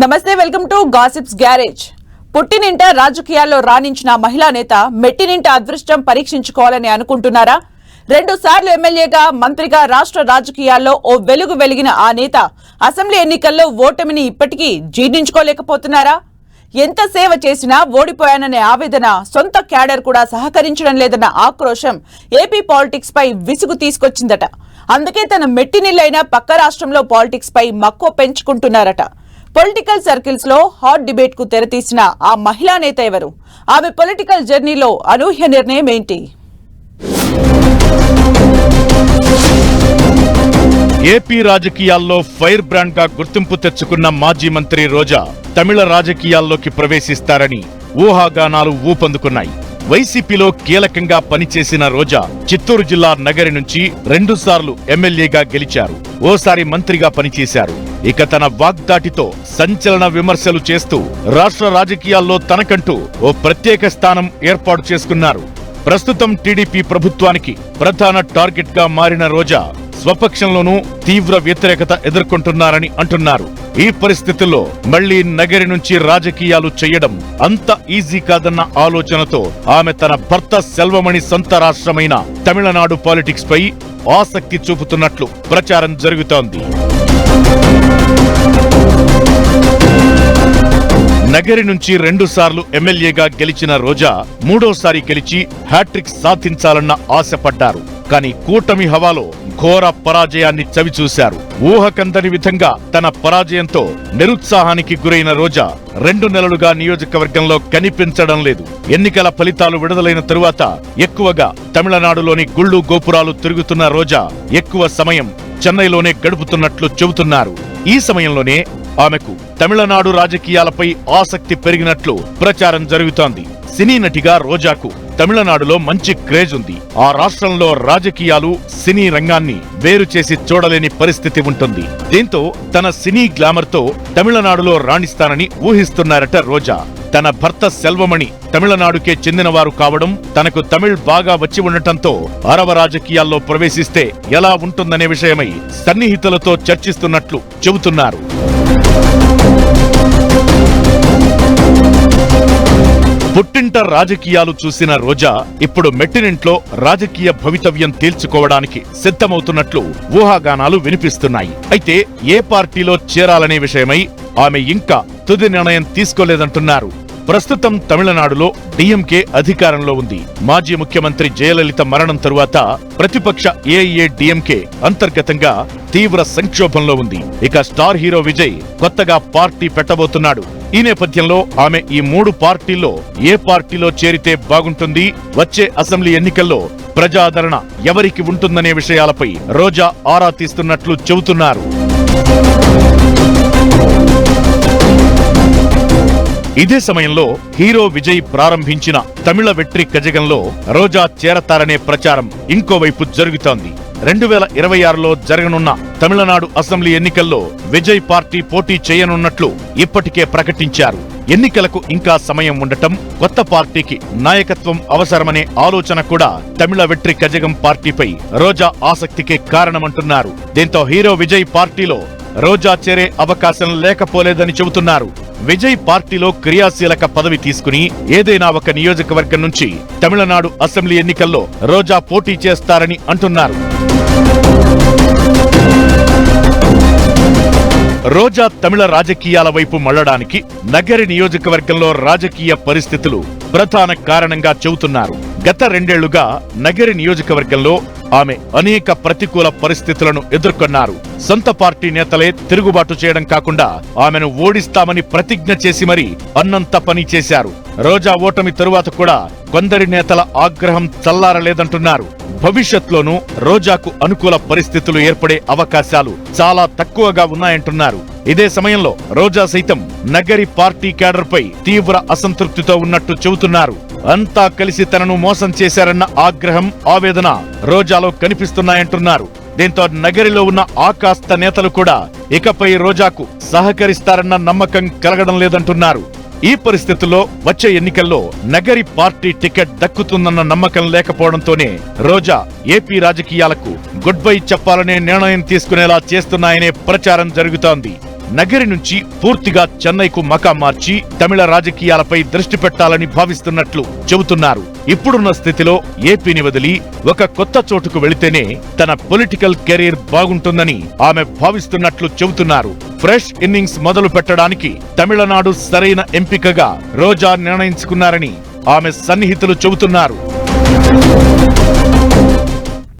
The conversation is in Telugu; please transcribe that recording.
నమస్తే వెల్కమ్ టు గాసిప్స్ గ్యారేజ్. పుట్టినింట రాజకీయాల్లో రాణించిన మహిళా నేత మెట్టినింట అదృష్టం పరీక్షించుకోవాలని అనుకుంటున్నారా? రెండు సార్లు ఎమ్మెల్యేగా మంత్రిగా రాష్ట్ర రాజకీయాల్లో ఓ వెలుగు వెలిగిన ఆ నేత అసెంబ్లీ ఎన్నికల్లో ఓటమిని ఇప్పటికీ జీర్ణించుకోలేకపోతున్నారా? ఎంత సేవ చేసినా ఓడిపోయాననే ఆవేదన సొంత క్యాడర్ కూడా సహకరించడం లేదన్న ఆక్రోశం ఏపీ పాలిటిక్స్ పై విసుగు తీసుకొచ్చిందట. అందుకే తన మెట్టినిల్లైన పక్క రాష్ట్రంలో పాలిటిక్స్ పై మక్కువ పెంచుకుంటున్నారట. పొలిటికల్ సర్కిల్స్లో హాట్ డిబేట్కు తెరతీసిన ఆ మహిళా నేత ఎవరు? ఆమె పొలిటికల్ జర్నీలో అనూహ్య నిర్ణయం ఏంటి? ఏపీ రాజకీయాల్లో ఫైర్ బ్రాండ్గా గుర్తింపు తెచ్చుకున్న మాజీ మంత్రి రోజా తమిళ రాజకీయాల్లోకి ప్రవేశిస్తారని ఊహాగానాలు ఊపందుకున్నాయి. వైసీపీలో కీలకంగా పనిచేసిన రోజా చిత్తూరు జిల్లా నగరి నుంచి రెండుసార్లు ఎమ్మెల్యేగా గెలిచారు. ఓసారి మంత్రిగా పనిచేశారు. ఇక తన వాగ్దాటితో సంచలన విమర్శలు చేస్తూ రాష్ట్ర రాజకీయాల్లో తనకంటూ ఓ ప్రత్యేక స్థానం ఏర్పాటు చేసుకున్నారు. ప్రస్తుతం టీడీపీ ప్రభుత్వానికి ప్రధాన టార్గెట్గా మారిన రోజా స్వపక్షంలోనూ తీవ్ర వ్యతిరేకత ఎదుర్కొంటున్నారని అంటున్నారు. ఈ పరిస్థితుల్లో మళ్ళీ నగరి నుంచి రాజకీయాలు చేయడం అంత ఈజీ కాదన్న ఆలోచనతో ఆమె తన భర్త సెల్వమణి సొంత రాష్ట్రమైన తమిళనాడు పాలిటిక్స్ పై ఆసక్తి చూపుతున్నట్లు ప్రచారం జరుగుతోంది. నగరి నుంచి రెండుసార్లు ఎమ్మెల్యేగా గెలిచిన రోజా మూడోసారి గెలిచి హ్యాట్రిక్ సాధించాలన్న ఆశపడ్డారు. కానీ కూటమి హవాలో ఘోర పరాజయాన్ని చవిచూశారు. ఊహకందని విధంగా తన పరాజయంతో నిరుత్సాహానికి గురైన రోజా రెండు నెలలుగా నియోజకవర్గంలో కనిపించడం లేదు. ఎన్నికల ఫలితాలు విడుదలైన తరువాత ఎక్కువగా తమిళనాడులోని గుళ్ళు గోపురాలు తిరుగుతున్న రోజా ఎక్కువ సమయం చెన్నైలోనే గడుపుతున్నట్లు చెబుతున్నారు. ఈ సమయంలోనే ఆమెకు తమిళనాడు రాజకీయాలపై ఆసక్తి పెరిగినట్లు ప్రచారం జరుగుతోంది. సినీ నటిగా రోజాకు తమిళనాడులో మంచి క్రేజ్ ఉంది. ఆ రాష్ట్రంలో రాజకీయాలు సినీ రంగాన్ని వేరు చేసి చూడలేని పరిస్థితి ఉంటుంది. దీంతో తన సినీ గ్లామర్తో తమిళనాడులో రాణిస్తానని ఊహిస్తున్నారట రోజా. తన భర్త సెల్వమణి తమిళనాడుకే చెందినవారు కావడం తనకు తమిళ్ బాగా వచ్చి ఉండటంతో అరవ రాజకీయాల్లో ప్రవేశిస్తే ఎలా ఉంటుందనే విషయమై సన్నిహితులతో చర్చిస్తున్నట్లు చెబుతున్నారు. పుట్టింట రాజకీయాలు చూసిన రోజా ఇప్పుడు మెట్టినింట్లో రాజకీయ భవితవ్యం తేల్చుకోవడానికి సిద్ధమవుతున్నట్లు ఊహాగానాలు వినిపిస్తున్నాయి. అయితే ఏ పార్టీలో చేరాలనే విషయమై ఆమె ఇంకా తుది నిర్ణయం తీసుకోలేదంటున్నారు. ప్రస్తుతం తమిళనాడులో డిఎంకే అధికారంలో ఉంది. మాజీ ముఖ్యమంత్రి జయలలిత మరణం తరువాత ప్రతిపక్ష ఏఐఏ డిఎంకే అంతర్గతంగా తీవ్ర సంక్షోభంలో ఉంది. ఇక స్టార్ హీరో విజయ్ కొత్తగా పార్టీ పెట్టబోతున్నాడు. ఈ నేపథ్యంలో ఆమె ఈ మూడు పార్టీల్లో ఏ పార్టీలో చేరితే బాగుంటుంది? వచ్చే అసెంబ్లీ ఎన్నికల్లో ప్రజాదరణ ఎవరికి ఉంటుందనే విషయాలపై రోజా ఆరా తీస్తున్నట్లు చెబుతున్నారు. ఇదే సమయంలో హీరో విజయ్ ప్రారంభించిన తమిళ వెట్రి కజగంలో రోజా చేరతారనే ప్రచారం ఇంకోవైపు జరుగుతోంది. రెండు వేల ఇరవై ఆరులో జరగనున్న తమిళనాడు అసెంబ్లీ ఎన్నికల్లో విజయ్ పార్టీ పోటీ చేయనున్నట్లు ఇప్పటికే ప్రకటించారు. ఎన్నికలకు ఇంకా సమయం ఉండటం కొత్త పార్టీకి నాయకత్వం అవసరమనే ఆలోచన కూడా తమిళ వెట్రి కజగం పార్టీపై రోజా ఆసక్తికే కారణమంటున్నారు. దీంతో హీరో విజయ్ పార్టీలో రోజా చేరే అవకాశం లేకపోలేదని చెబుతున్నారు. విజయ్ పార్టీలో క్రియాశీలక పదవి తీసుకుని ఏదైనా ఒక నియోజకవర్గం నుంచి తమిళనాడు అసెంబ్లీ ఎన్నికల్లో రోజా పోటీ చేస్తారని అంటున్నారు. రోజా తమిళ రాజకీయాల వైపు మళ్ళడానికి నగరి నియోజకవర్గంలో రాజకీయ పరిస్థితులు ప్రధాన కారణంగా చెబుతున్నారు. గత రెండేళ్ళుగా నగరి నియోజకవర్గంలో ఆమె అనేక ప్రతికూల పరిస్థితులను ఎదుర్కొన్నారు. సొంత పార్టీ నేతలే తిరుగుబాటు చేయడం కాకుండా ఆమెను ఓడిస్తామని ప్రతిజ్ఞ చేసి మరీ అన్నంత పని చేశారు. రోజా ఓటమి తరువాత కూడా కొందరి నేతల ఆగ్రహం చల్లారలేదంటున్నారు. భవిష్యత్లోనూ రోజాకు అనుకూల పరిస్థితులు ఏర్పడే అవకాశాలు చాలా తక్కువగా ఉన్నాయంటున్నారు. ఇదే సమయంలో రోజా సైతం నగరి పార్టీ క్యాడర్పై తీవ్ర అసంతృప్తితో ఉన్నట్టు చెబుతున్నారు. అంతా కలిసి తనను మోసం చేశారన్న ఆగ్రహం ఆవేదన రోజాలో కనిపిస్తున్నాయంటున్నారు. దీంతో నగరిలో ఉన్న ఆకాస్త నేతలు కూడా ఇకపై రోజాకు సహకరిస్తారన్న నమ్మకం కలగడం లేదంటున్నారు. ఈ పరిస్థితుల్లో వచ్చే ఎన్నికల్లో నగరి పార్టీ టికెట్ దక్కుతుందన్న నమ్మకం లేకపోవడంతోనే రోజా ఏపీ రాజకీయాలకు గుడ్ బై చెప్పాలనే నిర్ణయం తీసుకునేలా చేస్తున్నాయనే ప్రచారం జరుగుతోంది. నగరి నుంచి పూర్తిగా చెన్నైకు మకా మార్చి తమిళ రాజకీయాలపై దృష్టి పెట్టాలని భావిస్తున్నట్లు చెబుతున్నారు. ఇప్పుడున్న స్థితిలో ఏపీని వదిలి ఒక కొత్త చోటుకు వెళితేనే తన పొలిటికల్ కెరీర్ బాగుంటుందని ఆమె భావిస్తున్నట్లు చెబుతున్నారు. ఫ్రెష్ ఇన్నింగ్స్ మొదలు పెట్టడానికి తమిళనాడు సరైన ఎంపికగా రోజా నిర్ణయించుకున్నారని ఆమె సన్నిహితులు చెబుతున్నారు.